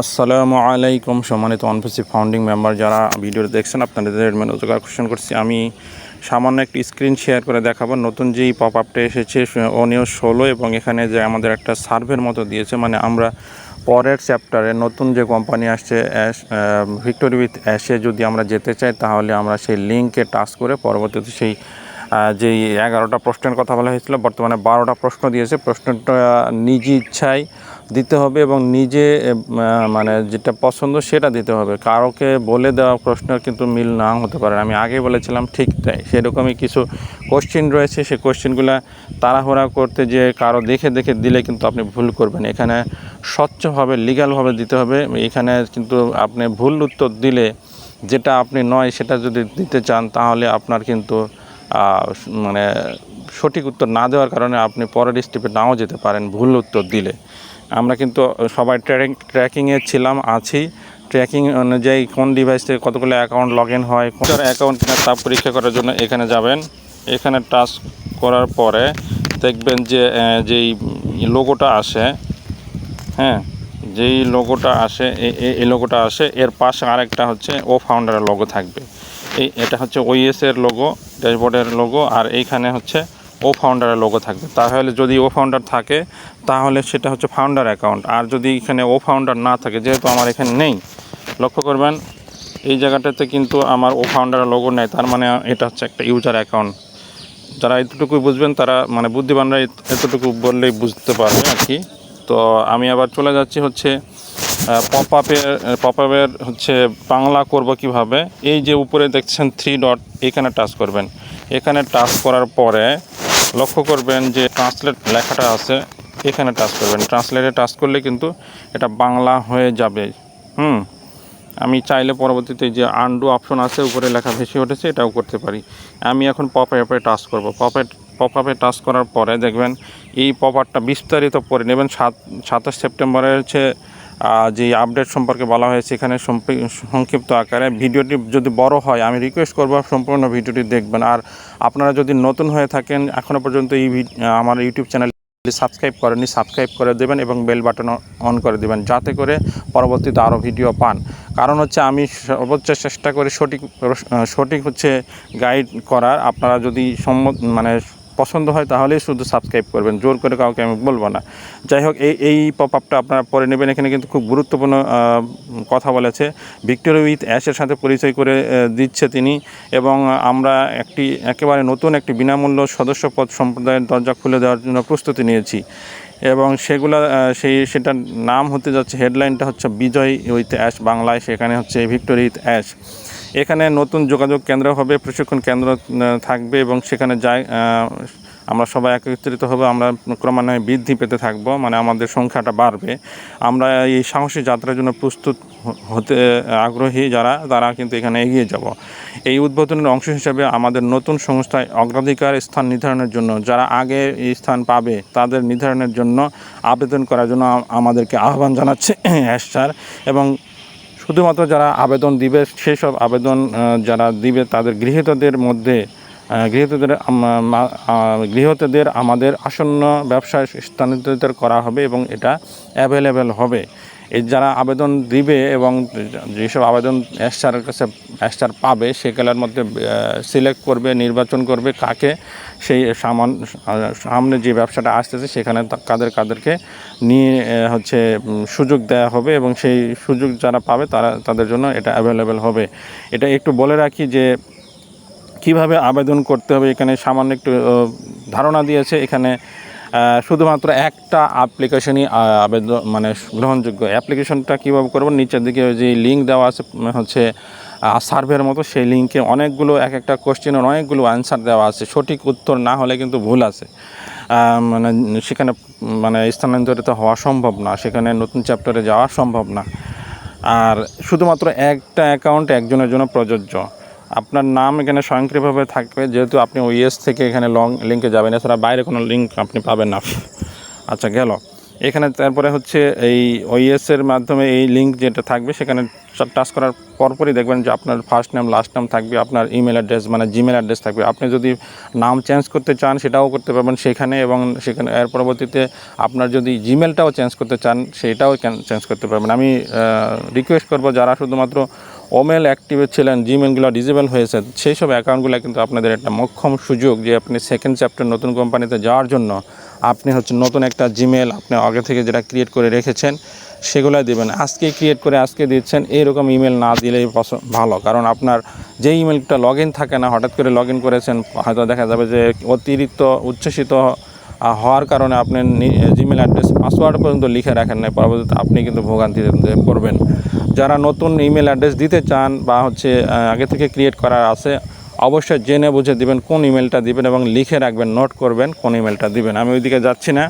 আসসালামু আলাইকুম সম্মানিত অনফিসি ফাউন্ডিং মেম্বার যারা ভিডিওটা দেখছেন, আপনাদের মনোযোগ আকর্ষণ করছি। আমি সামান্য একটি স্ক্রিন শেয়ার করে দেখাবো। নতুন যেই পপ আপটা এসেছে অনিও ষোলো এবং এখানে যে আমাদের একটা সার্ভের মতো দিয়েছে মানে আমরা পরের চ্যাপ্টারে নতুন যে কোম্পানি আসছে ভিক্টোরি উইথ অ্যাশে যদি আমরা যেতে চাই, তাহলে আমরা সেই লিঙ্কে টাচ করে পরবর্তীতে সেই যেই এগারোটা প্রশ্নের কথা বলা হয়েছিল, বর্তমানে বারোটা প্রশ্ন দিয়েছে। প্রশ্নটা নিজে ইচ্ছায় দিতে হবে এবং নিজে মানে যেটা পছন্দ সেটা দিতে হবে। কারোকে বলে দেওয়া প্রশ্নের কিন্তু মিল না হতে পারে। আমি আগে বলেছিলাম, ঠিক তাই। সেরকমই কিছু কোশ্চেন রয়েছে। সেই কোশ্চেনগুলো তাড়াহুড়া করতে যে কারও দেখে দেখে দিলে কিন্তু আপনি ভুল করবেন। এখানে স্বচ্ছভাবে লিগ্যালভাবে দিতে হবে। এখানে কিন্তু আপনি ভুল উত্তর দিলে যেটা আপনি নয় সেটা যদি দিতে চান, তাহলে আপনার কিন্তু মানে সঠিক উত্তর না দেওয়ার কারণে আপনি পরের স্টেপে নাও যেতে পারেন, ভুল উত্তর দিলে। আমরা কিন্তু সবাই ট্র্যাকিং ট্র্যাকিংয়ে ছিলাম, আছি। ট্র্যাকিং অনুযায়ী কোন ডিভাইস থেকে কতগুলো অ্যাকাউন্ট লগ ইন হয়, কোন অ্যাকাউন্ট কিনা তা পরীক্ষা করার জন্য এখানে যাবেন। এখানে টাচ করার পরে দেখবেন যে যেই লোগোটা আসে হ্যাঁ যেই লোগোটা আসে এই লোগোটা আসে, এর পাশে আরেকটা হচ্ছে ও ফাউন্ডারের লোগো থাকবে। এই, এটা হচ্ছে ওইএস এর লোগো ড্যাশবোর্ডের লোগো আর এইখানে হচ্ছে ও ফাউন্ডারের লোগো থাকবে। তাহলে যদি ও ফাউন্ডার থাকে, তাহলে সেটা হচ্ছে ফাউন্ডার অ্যাকাউন্ট আর যদি এখানে ও ফাউন্ডার না থাকে, যেহেতু আমার এখানে নেই, লক্ষ্য করবেন, এই জায়গাটাতে কিন্তু আমার ও ফাউন্ডারের লোগো নেই, তার মানে এটা হচ্ছে একটা ইউজার অ্যাকাউন্ট যারা এতটুকু বুঝবেন, তারা মানে বুদ্ধিমানরা এতটুকু বললেই বুঝতে পারবে আর কি। তো আমি আবার চলে যাচ্ছি হচ্ছে পপ আপের পপ আপের হচ্ছে বাংলা করব কীভাবে? এই যে উপরে দেখছেন থ্রি ডট এখানে টাচ করবেন। এখানে টাচ করার পরে লক্ষ্য করবেন যে ট্রান্সলেট লেখাটা আছে, এখানে টাচ করবেন। ট্রান্সলেটে টাচ করলে কিন্তু এটা বাংলা হয়ে যাবে। হুম? আমি চাইলে পরবর্তীতে যে আন্ডু অপশন আছে, উপরে লেখা ভেসে উঠেছে, এটাও করতে পারি। আমি এখন পপ অ্যাপে টাচ করব। পপ পপ আপে টাচ করার পরে দেখবেন এই পপ আপটা বিস্তারিত পড়ে নেবেন। সাত, সাতাশ সেপ্টেম্বরের হচ্ছে যে আপডেট সম্পর্কে বলা হয়েছে, এখানে সংক্ষিপ্ত আকারে। ভিডিওটি যদি বড় হয়, আমি রিকোয়েস্ট করব সম্পূর্ণ ভিডিওটি দেখবেন। আর আপনারা যদি নতুন হয়ে থাকেন এখনও পর্যন্ত এই আমার ইউটিউব চ্যানেল সাবস্ক্রাইব করেনি সাবস্ক্রাইব করে দেবেন এবং বেল বাটন অন করে দেবেন, যাতে করে পরবর্তীতে আরও ভিডিও পান। কারণ হচ্ছে, আমি সর্বোচ্চ চেষ্টা করি সঠিক সঠিক হচ্ছে গাইড করার। আপনারা যদি সম্মত মানে পছন্দ হয় তাহলেই শুধু সাবস্ক্রাইব করবেন, জোর করে কাউকে আমি বলব না। যাই হোক, এই এই পপ আপটা আপনারা পরে নেবেন, এখানে কিন্তু খুব গুরুত্বপূর্ণ কথা বলেছে। ভিক্টোরি উইথ অ্যাশের সাথে পরিচয় করে দিচ্ছে তিনি এবং আমরা একটি, একেবারে নতুন একটি বিনামূল্য সদস্যপদ সম্প্রদায়ের দরজা খুলে দেওয়ার জন্য প্রস্তুতি নিয়েছি। এবং সেগুলো সেই, সেটার নাম হতে যাচ্ছে হেডলাইনটা হচ্ছে বিজয় উইথ অ্যাশ বাংলায়, সেখানে হচ্ছে ভিক্টোরি উইথ অ্যাশ এখানে নতুন যোগাযোগ কেন্দ্র হবে, প্রশিক্ষণ কেন্দ্র থাকবে এবং সেখানে যাই আমরা সবাই একত্রিত হবে, আমরা ক্রমান্বয়ে বৃদ্ধি পেতে থাকব মানে আমাদের সংখ্যাটা বাড়বে। আমরা এই সাহসী যাত্রার জন্য প্রস্তুত হতে, আগ্রহী যারা, তারা কিন্তু এখানে এগিয়ে যাব। এই উদ্বোধনের অংশ হিসেবে আমাদের নতুন সংস্থায় অগ্রাধিকার স্থান নির্ধারণের জন্য, যারা আগে এই স্থান পাবে, তাদের নির্ধারণের জন্য আবেদন করার জন্য আমাদেরকে আহ্বান জানাচ্ছে স্যার এবং শুধুমাত্র যারা আবেদন দিবে সেই সব আবেদন যারা দিবে তাদের গৃহীতদের মধ্যে গৃহীতদের গৃহীতদের আমাদের আসন্ন ব্যবসায় স্থানান্তরিত করা হবে এবং এটা অ্যাভেলেবেল হবে। এই যারা আবেদন দিবে এবং যেসব আবেদন এসআরের কাছে, এসআর পাবে, সেগুলোর মধ্যে সিলেক্ট করবে, নির্বাচন করবে কাকে, সেই সামান, সামনে যে ব্যবসাটা আসতেছে সেখানে কাদের কাদেরকে নিয়ে হচ্ছে সুযোগ দেওয়া হবে এবং সেই সুযোগ যারা পাবে তারা, তাদের জন্য এটা অ্যাভেলেবেল হবে। এটা একটু বলে রাখি যে কীভাবে আবেদন করতে হবে, এখানে সামান্য একটু ধারণা দিয়েছে। এখানে শুধুমাত্র একটা অ্যাপ্লিকেশনই আবেদন মানে গ্রহণযোগ্য অ্যাপ্লিকেশনটা কীভাবে করব? নিচের দিকে যে লিঙ্ক দেওয়া আছে হচ্ছে সার্ভের মতো, সেই লিঙ্কে অনেকগুলো এক একটা কোশ্চেনের অনেকগুলো অ্যান্সার দেওয়া আছে। সঠিক উত্তর না হলে কিন্তু ভুল আছে। মানে সেখানে মানে স্থানান্তরিত হওয়া সম্ভব না, সেখানে নতুন চ্যাপ্টারে যাওয়া সম্ভব না। আর শুধুমাত্র একটা অ্যাকাউন্ট একজনের জন্য প্রযোজ্য। আপনার নাম এখানে স্বয়ংক্রিয়ভাবে থাকবে, যেহেতু আপনি ওইএস থেকে এখানে লং লিঙ্কে যাবেন, এছাড়া বাইরে কোনো লিঙ্ক আপনি পাবেন না। আচ্ছা গেল। এখানে তারপরে হচ্ছে এই ওইএস এর মাধ্যমে এই লিঙ্ক যেটা থাকবে, সেখানে টাচ করার পরপরই দেখবেন যে আপনার ফার্স্ট নাম লাস্ট নাম থাকবে, আপনার ইমেল অ্যাড্রেস মানে জিমেল অ্যাড্রেস থাকবে। আপনি যদি নাম চেঞ্জ করতে চান, সেটাও করতে পারবেন সেখানে এবং সেখানে এর পরবর্তীতে আপনার যদি জিমেলটাও চেঞ্জ করতে চান, সেটাও চেঞ্জ করতে পারবেন। আমি রিকোয়েস্ট করব যারা শুধুমাত্র ওমেল অ্যাক্টিভেট ছিলেন জিমেলগুলো ডিজেবল হয়েছে, সেই সব অ্যাকাউন্টগুলো কিন্তু আপনাদের একটা মক্ষম সুযোগ যে আপনি সেকেন্ড চ্যাপ্টার নতুন কোম্পানিতে যাওয়ার জন্য আপনি হচ্ছে নতুন একটা জিমেল আপনি আগে থেকে যেটা ক্রিয়েট করে রেখেছেন, সেগুলোই দেবেন। আজকে ক্রিয়েট করে আজকে দিচ্ছেন এইরকম ইমেল না দিলেই ভালো। কারণ আপনার যে ইমেলটা লগ থাকে না, হঠাৎ করে লগ করেছেন, হয়তো দেখা যাবে যে অতিরিক্ত, উচ্ছ্বসিত হওয়ার কারণে আপনি জিমেল অ্যাড্রেস পাসওয়ার্ড পর্যন্ত লিখে রাখেন না পরবর্তীতে আপনি কিন্তু ভোগান্তিতে পড়বেন। যারা নতুন ইমেল অ্যাড্রেস দিতে চান বা হচ্ছে আগে থেকে ক্রিয়েট করার আছে, অবশ্যই জেনে বুঝে দিবেন কোন ইমেলটা দিবেন এবং লিখে রাখবেন নোট করবেন কোন ইমেলটা দিবেন। আমি ওইদিকে যাচ্ছি না।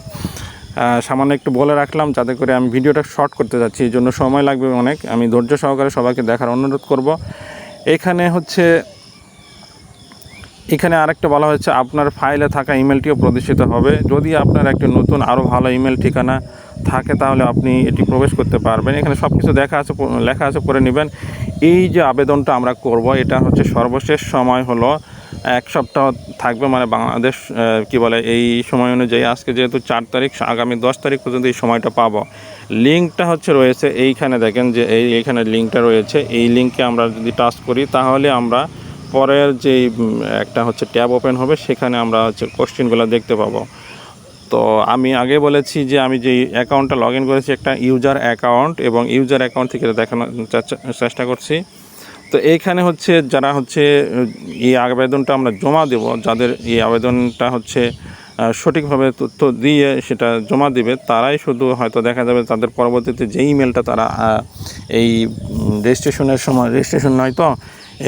সামান্য একটু বলে রাখলাম যাতে করে আমি ভিডিওটা শর্ট করতে যাচ্ছি। এই জন্য সময় লাগবে অনেক। আমি ধৈর্য সহকারে সবাইকে দেখার অনুরোধ করব। এখানে হচ্ছে এখানে আরেকটা বলা হয়েছে, আপনার ফাইলে থাকা ইমেলটিও প্রদর্শিত হবে। যদি আপনার একটা নতুন আরও ভালো ইমেল ঠিকানা থাকে, তাহলে আপনি এটি প্রবেশ করতে পারবেন। এখানে সব কিছু দেখা আছে লেখা আছে, পড়ে নেবেন। এই যে আবেদনটা আমরা করব, এটা হচ্ছে সর্বশেষ সময় হলো। এক সপ্তাহ থাকবে মানে বাংলাদেশ কি বলে, এই সময় অনুযায়ী আজকে যেহেতু চার তারিখ, আগামী দশ তারিখ পর্যন্ত এই সময়টা পাবো। লিঙ্কটা হচ্ছে রয়েছে, এইখানে দেখেন যে এই এইখানে লিঙ্কটা রয়েছে। এই লিঙ্কে আমরা যদি টাচ করি, তাহলে আমরা পরের যে একটা হচ্ছে ট্যাব ওপেন হবে, সেখানে আমরা হচ্ছে কোশ্চেনগুলো দেখতে পাবো। তো আমি আগে বলেছি যে আমি যে অ্যাকাউন্টটা লগ করেছি, একটা ইউজার অ্যাকাউন্ট এবং ইউজার অ্যাকাউন্ট থেকে দেখানোর চেষ্টা করছি। তো এইখানে হচ্ছে যারা হচ্ছে, এই আবেদনটা আমরা জমা দেব, যাদের এই আবেদনটা হচ্ছে সঠিকভাবে তথ্য দিয়ে সেটা জমা দিবে, তারাই শুধু হয়তো দেখা যাবে তাদের পরবর্তীতে যে ইমেলটা তারা এই রেজিস্ট্রেশনের সময় রেজিস্ট্রেশন নয় তো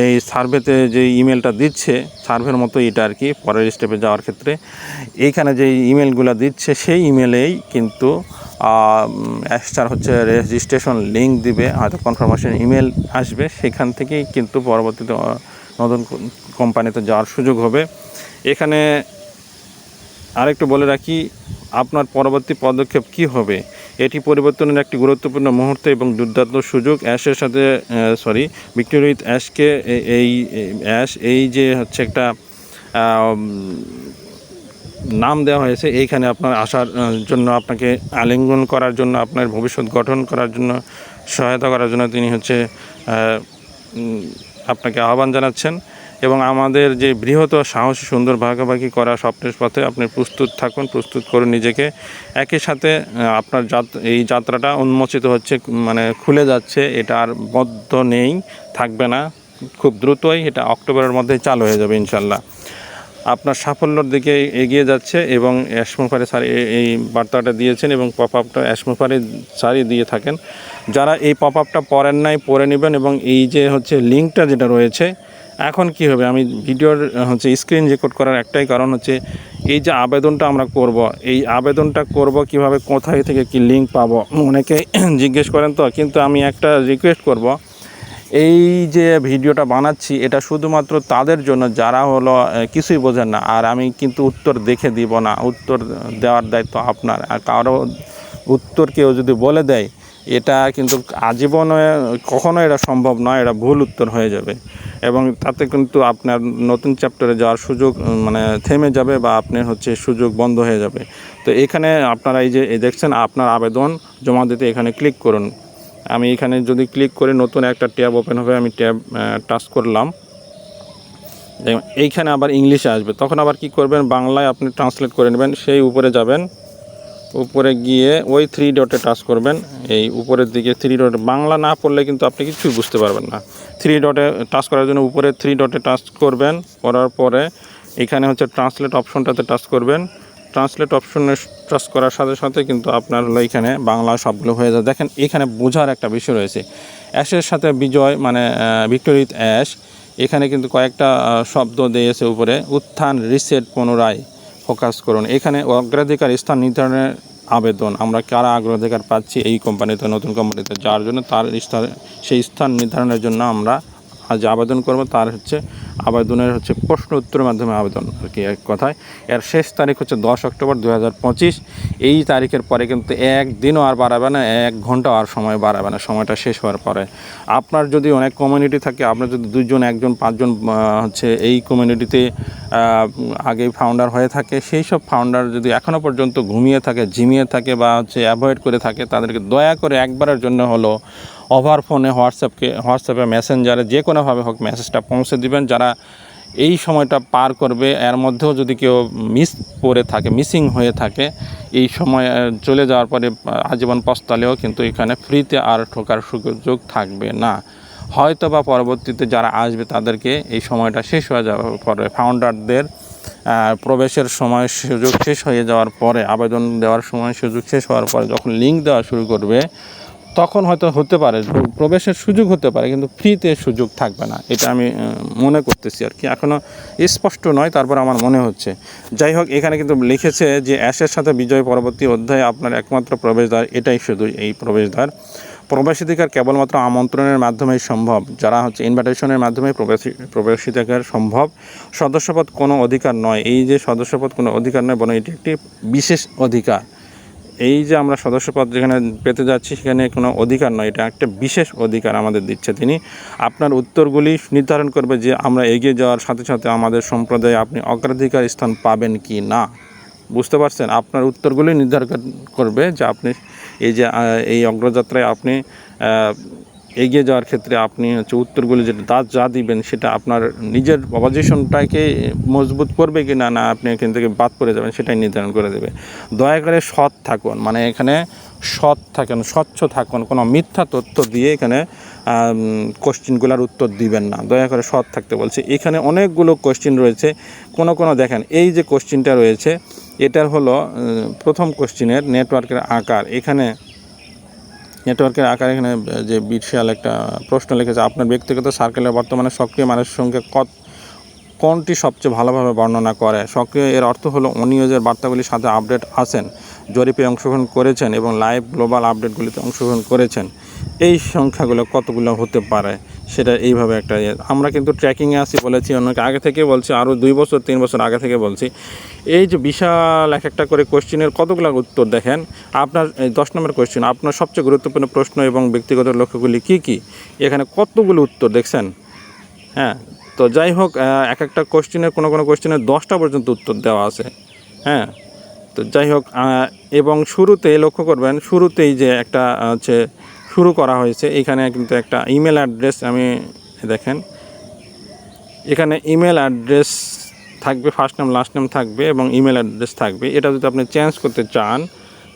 এই সার্ভেতে যে ইমেলটা দিচ্ছে, সার্ভের মতো এটা আর কি পরের স্টেপে যাওয়ার ক্ষেত্রে, এইখানে যে ইমেলগুলো দিচ্ছে, সেই ইমেলেই কিন্তু এক্সট্রা হচ্ছে রেজিস্ট্রেশন লিঙ্ক দিবে, হয়তো কনফার্মেশন ইমেল আসবে, সেখান থেকেই কিন্তু পরবর্তীতে নতুন কোম্পানিতে যাওয়ার সুযোগ হবে। এখানে আরেকটু বলে রাখি, আপনার পরবর্তী পদক্ষেপ কি হবে? এটি পরিবর্তনের একটি গুরুত্বপূর্ণ মুহূর্ত এবং দুর্দান্ত সুযোগ। অ্যাশের সাথে সরি ভিক্টোরিয়া উইথ অ্যাশকে এই- অ্যাশ এই যে হচ্ছে একটা নাম দেওয়া হয়েছে, এইখানে আপনার আসার জন্য আপনাকে আলিঙ্গন করার জন্য, আপনার ভবিষ্যৎ গঠন করার জন্য, সহায়তা করার জন্য তিনি হচ্ছে আপনাকে আহ্বান জানাচ্ছেন। এবং আমাদের যে বৃহৎ সাহসী সুন্দর ভাগাভাগি করা স্বপ্নের পথে আপনি প্রস্তুত থাকুন, প্রস্তুত করুন নিজেকে। একই সাথে আপনার যাত, এই যাত্রাটা উন্মোচিত হচ্ছে মানে খুলে যাচ্ছে, এটা আর বদ্ধ নেই, থাকবে না। খুব দ্রুতই এটা অক্টোবরের মধ্যে চালু হয়ে যাবে, ইনশাল্লাহ। আপনার সাফল্যর দিকে এগিয়ে যাচ্ছে এবং অ্যাসমোফারে স্যার এই বার্তাটা দিয়েছেন এবং পপ আপটা অ্যাসমোফারে স্যারই দিয়ে থাকেন। যারা এই পপ আপটা পড়েন নাই, পড়ে নেবেন এবং এই যে হচ্ছে লিঙ্কটা যেটা রয়েছে এখন কি হবে? আমি ভিডিওর হচ্ছে স্ক্রিন রেকর্ড করার একটাই কারণ হচ্ছে, এই যে আবেদনটা আমরা করব, এই আবেদনটা করব কীভাবে, কোথায় থেকে কি লিঙ্ক পাবো? অনেকে জিজ্ঞেস করেন তো, কিন্তু আমি একটা রিকোয়েস্ট করব। এই যে ভিডিওটা বানাচ্ছি, এটা শুধুমাত্র তাদের জন্য, যারা হলো কিছুই বোঝেন না। আর আমি কিন্তু উত্তর দেখে দিব না, উত্তর দেওয়ার দায়িত্ব আপনার। আর কারও উত্তর কেউ যদি বলে দেয় এটা কিন্তু আজীবনে কখনো এটা সম্ভব নয়, এটা ভুল উত্তর হয়ে যাবে। এবং তাতে কিন্তু আপনার নতুন চ্যাপ্টারে যাওয়ার সুযোগ মানে থেমে যাবে বা আপনার হচ্ছে সুযোগ বন্ধ হয়ে যাবে। তো এখানে আপনারা এই যে দেখছেন আপনার আবেদন জমা দিতে এখানে ক্লিক করুন। আমি এখানে যদি ক্লিক করে, নতুন একটা ট্যাব ওপেন হবে, আমি ট্যাব টাচ করলাম। এইখানে আবার ইংলিশে আসবে। তখন আবার কি করবেন? বাংলায় আপনি ট্রান্সলেট করে নেবেন, সেই উপরে যাবেন। উপরে গিয়ে ওই থ্রি ডটে টাচ করবেন। এই উপরের দিকে থ্রি ডট বাংলা না পড়লে কিন্তু আপনি কিছুই বুঝতে পারবেন না। থ্রি ডটে টাচ করার জন্য উপরে থ্রি ডটে টাচ করবেন, করার পরে এখানে হচ্ছে ট্রান্সলেট অপশনটাতে টাচ করবেন। ট্রান্সলেট অপশনে টাচ করার সাথে সাথে কিন্তু আপনার হলো এখানে বাংলা সবগুলো হয়ে যায় দেখেন, এখানে বোঝার একটা বিষয় রয়েছে। অ্যাশের সাথে বিজয় মানে ভিক্টোরিত অ্যাশ, এখানে কিন্তু কয়েকটা শব্দ দিয়েছে উপরে, উত্থান রিসেট পুনরায়। ফোকাস করুন। এখানে অগ্রাধিকার স্থান নির্ধারণের আবেদন। আমরা কারা অগ্রাধিকার পাচ্ছি এই কোম্পানিতে নতুন কোম্পানিতে যার জন্য তার স্থান সেই স্থান নির্ধারণের জন্য আমরা আজ আবেদন করব। তার হচ্ছে আবেদনের হচ্ছে প্রশ্ন উত্তরের মাধ্যমে আবেদন আর কি এক কথায়। এর শেষ তারিখ হচ্ছে দশ অক্টোবর দু হাজার পঁচিশ। এই তারিখের পরে কিন্তু একদিনও আর বাড়াবে না, এক ঘন্টাও আর সময় বাড়াবে না, সময়টা শেষ হওয়ার পরে। আপনার যদি অনেক কমিউনিটি থাকে, আপনার যদি দুজন একজন, পাঁচজন হচ্ছে এই কমিউনিটিতে আগেই ফাউন্ডার হয়ে থাকে, সেই সব ফাউন্ডার যদি এখনও পর্যন্ত ঘুমিয়ে থাকে, ঝিমিয়ে থাকে বা হচ্ছে অ্যাভয়েড করে থাকে, তাদেরকে দয়া করে একবারের জন্য হলো ওভার ফোনে হোয়াটসঅ্যাপকে হোয়াটসঅ্যাপে মেসেঞ্জারে যে কোনোভাবে হোক মেসেজটা পৌঁছে দিবেন। যারা এই সময়টা পার করবে, এর মধ্যেও যদি কেউ মিস করে থাকে মিসিং হয়ে থাকে, এই সময় চলে যাওয়ার পরে আজীবন পস্তালেও কিন্তু এখানে ফ্রিতে আর ঠোকার সুযোগ থাকবে না। হয়তো বা পরবর্তীতে যারা আসবে তাদেরকে এই সময়টা শেষ হয়ে যাওয়ার পরে ফাউন্ডারদের প্রবেশের সময় সুযোগ শেষ হয়ে যাওয়ার পরে, আবেদন দেওয়ার সময় সুযোগ শেষ হওয়ার পরে যখন লিঙ্ক দেওয়া শুরু করবে তখন হয়তো হতে পারে, প্রবেশের সুযোগ হতে পারে, কিন্তু ফ্রিতে সুযোগ থাকবে না। এটা আমি মনে করতেছি আর কি। এখনও স্পষ্ট নয়, তারপর আমার মনে হচ্ছে। যাই হোক, এখানে কিন্তু লিখেছে যে, অ্যাশের সাথে বিজয় পরবর্তী অধ্যায়ে আপনার একমাত্র প্রবেশদ্বার, এটাই শুধু এই প্রবেশদ্বার। প্রবেশাধিকার কেবলমাত্র আমন্ত্রণের মাধ্যমেই সম্ভব, যারা হচ্ছে ইনভাইটেশনের মাধ্যমে প্রবেশ, প্রবেশাধিকার সম্ভব। সদস্যপদ কোনো অধিকার নয়। এই যে সদস্যপদ কোনো অধিকার নয়, বরং এটি একটি বিশেষ অধিকার। এই যে আমরা সদস্যপদ যেখানে পেতে যাচ্ছি, সেখানে কোনো অধিকার নয়। এটা একটা বিশেষ অধিকার আমাদের দিচ্ছে তিনি। আপনার উত্তরগুলি নির্ধারণ করবে যে আমরা এগিয়ে যাওয়ার সাথে সাথে আমাদের সম্প্রদায়ে আপনি অগ্রাধিকার স্থান পাবেন কি না। বুঝতে পারছেন? আপনার উত্তরগুলি নির্ধারণ করবে যে আপনি এই যে এই অগ্রযাত্রায় আপনি এগিয়ে যাওয়ার ক্ষেত্রে আপনি হচ্ছে উত্তরগুলি যেটা দাঁত যা দিবেন সেটা আপনার নিজের অপোজিশনটাকে মজবুত করবে কি না না আপনি এখান থেকে বাদ পড়ে যাবেন সেটাই নির্ধারণ করে দেবে। দয়া করে সৎ থাকুন মানে এখানে সৎ থাকেন, স্বচ্ছ থাকুন, কোনো মিথ্যা তথ্য দিয়ে এখানে কোশ্চিনগুলোর উত্তর দিবেন না। দয়া করে সৎ থাকতে বলছে। এখানে অনেকগুলো কোশ্চিন রয়েছে। কোনো কোনো দেখেন, এই যে কোশ্চিনটা রয়েছে, এটার হলো প্রথম কোশ্চিনের নেটওয়ার্কের আকার। এখানে নেটওয়ার্কের আকার এখানে যে বিশাল একটা প্রশ্ন লিখেছে, আপনার ব্যক্তিগত সার্কেলের বর্তমানে সক্রিয় মানুষের সঙ্গে কত, কোনটি সবচেয়ে ভালোভাবে বর্ণনা করে? সক্রিয় এর অর্থ হলো অনিয়োজের বার্তাগুলির সাথে আপডেট আছেন, জরিপে অংশগ্রহণ করেছেন এবং লাইভ গ্লোবাল আপডেটগুলিতে অংশগ্রহণ করেছেন। এই সংখ্যাগুলো কতগুলো হতে পারে? সেটা এইভাবে একটা ইয়ে। আমরা কিন্তু ট্র্যাকিংয়ে আসি বলেছি, অনেক আগে থেকে বলছি আরও দুই বছর, তিন বছর আগে থেকে বলছি। এই যে বিশাল এক একটা করে কোশ্চেনের কতগুলো উত্তর দেখেন? আপনার দশ নম্বর কোশ্চেন আপনার সবচেয়ে গুরুত্বপূর্ণ প্রশ্ন এবং ব্যক্তিগত লক্ষ্যগুলি কী কী? এখানে কতগুলো উত্তর দেখছেন? হ্যাঁ তো যাই হোক এক একটা কোশ্চেনের, কোনো কোনো কোশ্চেনের দশটা পর্যন্ত উত্তর দেওয়া আছে। হ্যাঁ তো যাই হোক এবং শুরুতে লক্ষ্য করবেন, শুরুতেই যে একটা হচ্ছে শুরু করা হয়েছে। এখানে কিন্তু একটা ইমেল অ্যাড্রেস আমি দেখেন। এখানে ইমেল অ্যাড্রেস থাকবে ফার্স্ট নাম লাস্ট নাম থাকবে এবং ইমেল অ্যাড্রেস থাকবে। এটা যদি আপনি চেঞ্জ করতে চান,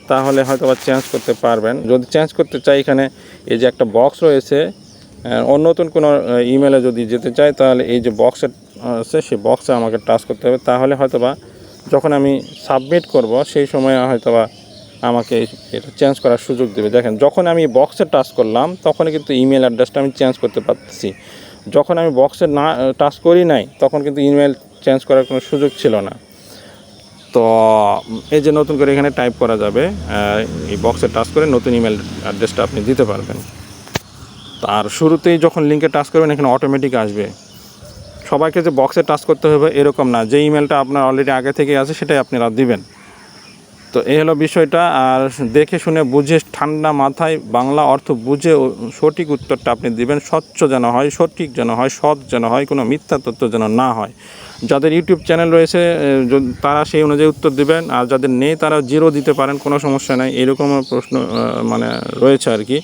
তাহলে হয়তো বা চেঞ্জ করতে পারবেন। যদি চেঞ্জ করতে চাই, এখানে এই যে একটা বক্স রয়েছে অন্য নতুন কোনো ইমেলে যদি যেতে চাই, তাহলে এই যে বক্সে আছে, সেই বক্সে আমাকে টাচ করতে হবে। তাহলে হয়তোবা যখন আমি সাবমিট করব, সেই সময় হয়তো বা আমাকে এটা চেঞ্জ করার সুযোগ দেবে। দেখেন, যখন আমি বক্সে টাচ করলাম, তখনই কিন্তু ইমেল অ্যাড্রেসটা আমি চেঞ্জ করতে পারতেছি। যখন আমি বক্সে না টাচ করি নাই, তখন কিন্তু ইমেল চেঞ্জ করার কোনো সুযোগ ছিল না। তো, এই যে নতুন করে এখানে টাইপ করা যাবে এই বক্সে টাচ করে নতুন ইমেল অ্যাড্রেসটা আপনি দিতে পারবেন। আর শুরুতেই যখন লিঙ্কে টাচ করবেন, এখানে অটোমেটিক আসবে। সবাইকে যে বক্সে টাচ করতে হবে এরকম না। যে ইমেলটা আপনার অলরেডি আগে থেকে আছে, সেটাই আপনারা দিবেন। তো এই হলো বিষয়টা। আর দেখে শুনে বুঝে ঠান্ডা মাথায় বাংলা অর্থ বুঝে সঠিক উত্তরটা আপনি দিবেন। স্বচ্ছ যেন হয়, সঠিক যেন হয়, সৎ যেন হয়, কোনো মিথ্যা তত্ত্ব যেন না হয়। যাদের ইউটিউব চ্যানেল রয়েছে তারা সেই অনুযায়ী উত্তর দিবেন। আর যাদের নেই তারা জিরো দিতে পারেন, কোনো সমস্যা নেই। এরকম প্রশ্ন মানে রয়েছে আর কি।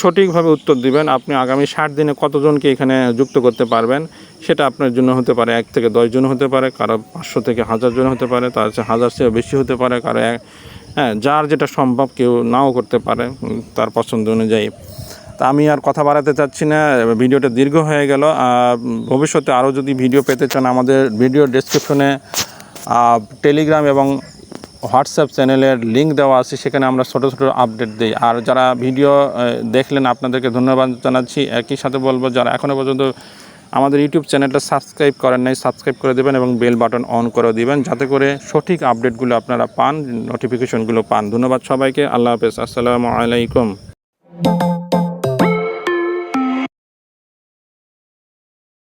সঠিকভাবে উত্তর দিবেন। আপনি আগামী ষাট দিনে কতজনকে এখানে যুক্ত করতে পারবেন, সেটা আপনার জন্য হতে পারে এক থেকে দশ জন হতে পারে, কারও পাঁচশো থেকে হাজার জন হতে পারে, তার চেয়ে হাজার চেয়ে বেশি হতে পারে, কারও এক হ্যাঁ যার যেটা সম্ভব কেউ নাও করতে পারে তার পছন্দ অনুযায়ী। তা আমি আর কথা বাড়াতে চাচ্ছি না, ভিডিওটা দীর্ঘ হয়ে গেল। ভবিষ্যতে আরও যদি ভিডিও পেতে চান আমাদের ভিডিও ডেসক্রিপশনে টেলিগ্রাম এবং হোয়াটসঅ্যাপ চ্যানেলের লিঙ্ক দেওয়া আছে, সেখানে আমরা ছোটো ছোটো আপডেট দিই। আর যারা ভিডিও দেখলেন, আপনাদেরকে ধন্যবাদ জানাচ্ছি। একই সাথে বলব, যারা এখনও পর্যন্ত আমাদের ইউটিউব চ্যানেলটা সাবস্ক্রাইব করেন নাই সাবস্ক্রাইব করে দেবেন এবং বেল বাটন অন করে দিবেন, যাতে করে সঠিক আপডেটগুলো আপনারা পান নোটিফিকেশনগুলো পান। ধন্যবাদ সবাইকে। আল্লাহ হাফেজ। আসসালামু আলাইকুম।